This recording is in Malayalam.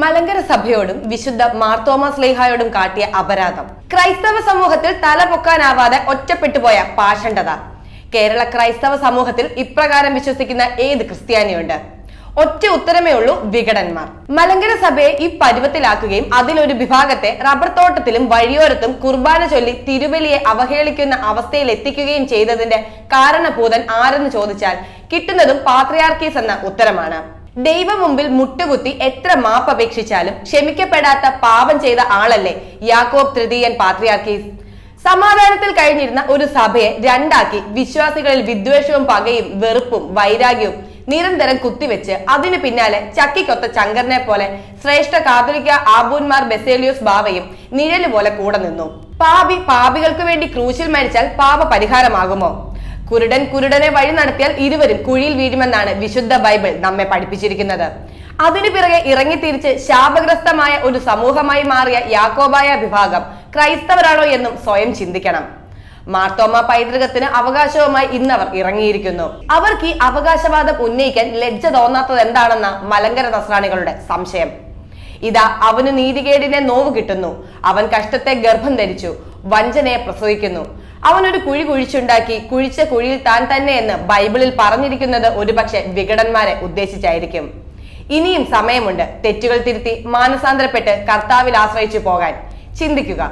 മലങ്കര സഭയോടും വിശുദ്ധ മാർത്തോമ സ്ലേഹായോടും കാട്ടിയ അപരാധം. ക്രൈസ്തവ സമൂഹത്തിൽ തല പൊക്കാനാവാതെ ഒറ്റപ്പെട്ടുപോയ പാഷണ്ഡത. കേരള ക്രൈസ്തവ സമൂഹത്തിൽ ഇപ്രകാരം വിശ്വസിക്കുന്ന ഏത് ക്രിസ്ത്യാനിയുണ്ട്? ഒറ്റ ഉത്തരമേ ഉള്ളൂ വികടന്മാർ. മലങ്കര സഭയെ ഈ പരുവത്തിലാക്കുകയും അതിലൊരു വിഭാഗത്തെ റബ്ബർ തോട്ടത്തിലും വഴിയോരത്തും കുർബാന ചൊല്ലി തിരുവലിയെ അവഹേളിക്കുന്ന അവസ്ഥയിൽ എത്തിക്കുകയും ചെയ്തതിന്റെ കാരണഭൂതൻ ആരെന്ന് ചോദിച്ചാൽ കിട്ടുന്നതും പാത്രിയാർക്കീസ് എന്ന ഉത്തരമാണ്. ദൈവം മുമ്പിൽ മുട്ടുകുത്തി എത്ര മാപ്പ് അപേക്ഷിച്ചാലും ക്ഷമിക്കപ്പെടാത്ത പാപം ചെയ്ത ആളല്ലേ യാക്കോബ് തൃതീയൻ പാത്രിയാർക്കീസ്. സമാധാനത്തിൽ കഴിഞ്ഞിരുന്ന ഒരു സഭയെ രണ്ടാക്കി വിശ്വാസികളിൽ വിദ്വേഷവും പകയും വെറുപ്പും വൈരാഗ്യവും നിരന്തരം കുത്തിവെച്ച് അതിനു പിന്നാലെ ചക്കിക്കൊത്ത ചങ്കറിനെ പോലെ ശ്രേഷ്ഠ കാതോലിക്ക ആബൂന്മാർ ബെസേലിയോസ് ബാവയും നിഴൽ പോലെ കൂടെ നിന്നു. പാപി പാപികൾക്ക് വേണ്ടി ക്രൂശിൽ മരിച്ചാൽ പാപ പരിഹാരമാകുമോ കുരുടൻ കുരുടനെ വഴി നടത്തിയാൽ ഇരുവരും കുഴിയിൽ വീഴുമെന്നാണ് വിശുദ്ധ ബൈബിൾ നമ്മെ പഠിപ്പിച്ചിരിക്കുന്നത്. അതിനു പിറകെ ഇറങ്ങിത്തിരിച്ച് ശാപഗ്രസ്തമായ ഒരു സമൂഹമായി മാറിയ യാക്കോബായ വിഭാഗം ക്രൈസ്തവരാണോ എന്നും സ്വയം ചിന്തിക്കണം. മാർത്തോമ പൈതൃകത്തിന് അവകാശവുമായി ഇന്നവർ ഇറങ്ങിയിരിക്കുന്നു. അവർക്ക് ഈ അവകാശവാദം ഉന്നയിക്കാൻ ലജ്ജ തോന്നാത്തത് എന്താണെന്ന മലങ്കര നസ്രാണികളുടെ സംശയം. ഇതാ അവന് നീതികേടിനെ നോവ് കിട്ടുന്നു അവൻ കഷ്ടത്തെ ഗർഭം ധരിച്ചു. വഞ്ചനയെ പ്രസവിക്കുന്നു. അവനൊരു കുഴി കുഴിച്ചുണ്ടാക്കി കുഴിച്ച കുഴിയിൽ താൻ തന്നെ എന്ന് ബൈബിളിൽ പറഞ്ഞിരിക്കുന്നത് ഒരുപക്ഷെ വികടന്മാരെ ഉദ്ദേശിച്ചായിരിക്കും. ഇനിയും സമയമുണ്ട് തെറ്റുകൾ തിരുത്തി മാനസാന്തരപ്പെട്ട് കർത്താവിൽ ആശ്രയിച്ചു പോകാൻ. ചിന്തിക്കുക.